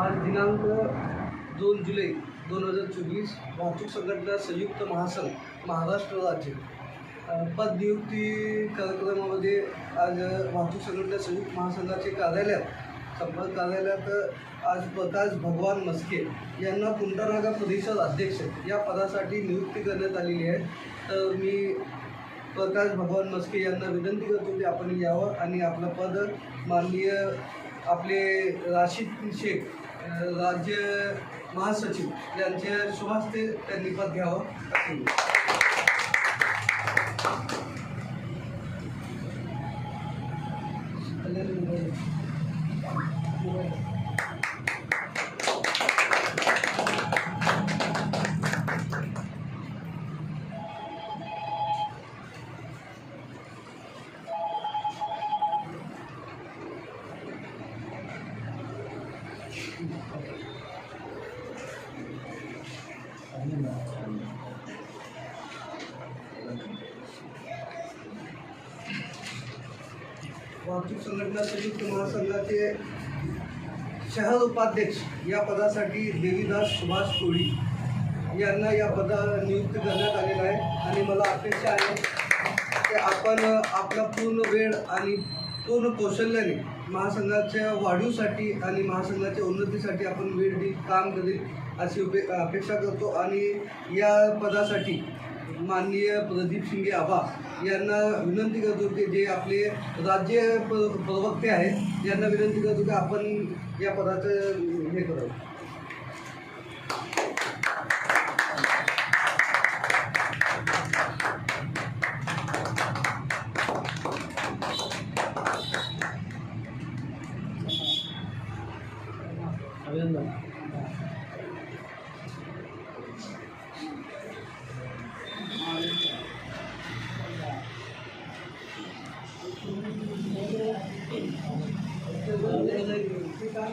आज दिनांक दोन जुलै दोन हजार चोवीस वाहतूक संघटना संयुक्त महासंघ महाराष्ट्र राज्य. पद पदनियुक्ती कार्यक्रमामध्ये आज वाहतूक संघटना संयुक्त महासंघाचे कार्यालयात संपर्क कार्यालयात आज प्रकाश भगवान मस्के यांना कुंटानागा परिषद अध्यक्ष या पदासाठी नियुक्ती करण्यात आलेली आहे. तर मी प्रकाश भगवान मस्के यांना विनंती करतो की आपण यावं आणि आपलं पद माननीय आपले राशीद शेख राज्य महासचिव यांच्या शुभास्ते त्यांनी पद घ्यावं असे. वाहतूक संघटना संयुक्त महासंघाचे शहर उपाध्यक्ष या पदासाठी देवीदास सुभाष कोळी यांना या पदा नियुक्त करण्यात आलेलं आहे. आणि मला अपेक्षा आहे की आपण आपला पूर्ण वेळ आणि पूर्ण कौशल्याने महासंघाच्या वाढीसाठी आणि महासंघाच्या उन्नतीसाठी आपण वेळ देत काम करेल अशी उपे अपेक्षा करतो. आणि या पदासाठी माननीय प्रदीप शिंगे आबा यांना विनंती करतो की जे आपले राज्य प्र प्रवक्ते आहेत यांना विनंती करतो की आपण या पदाचं हे करावं. 真的。啊，真的。真。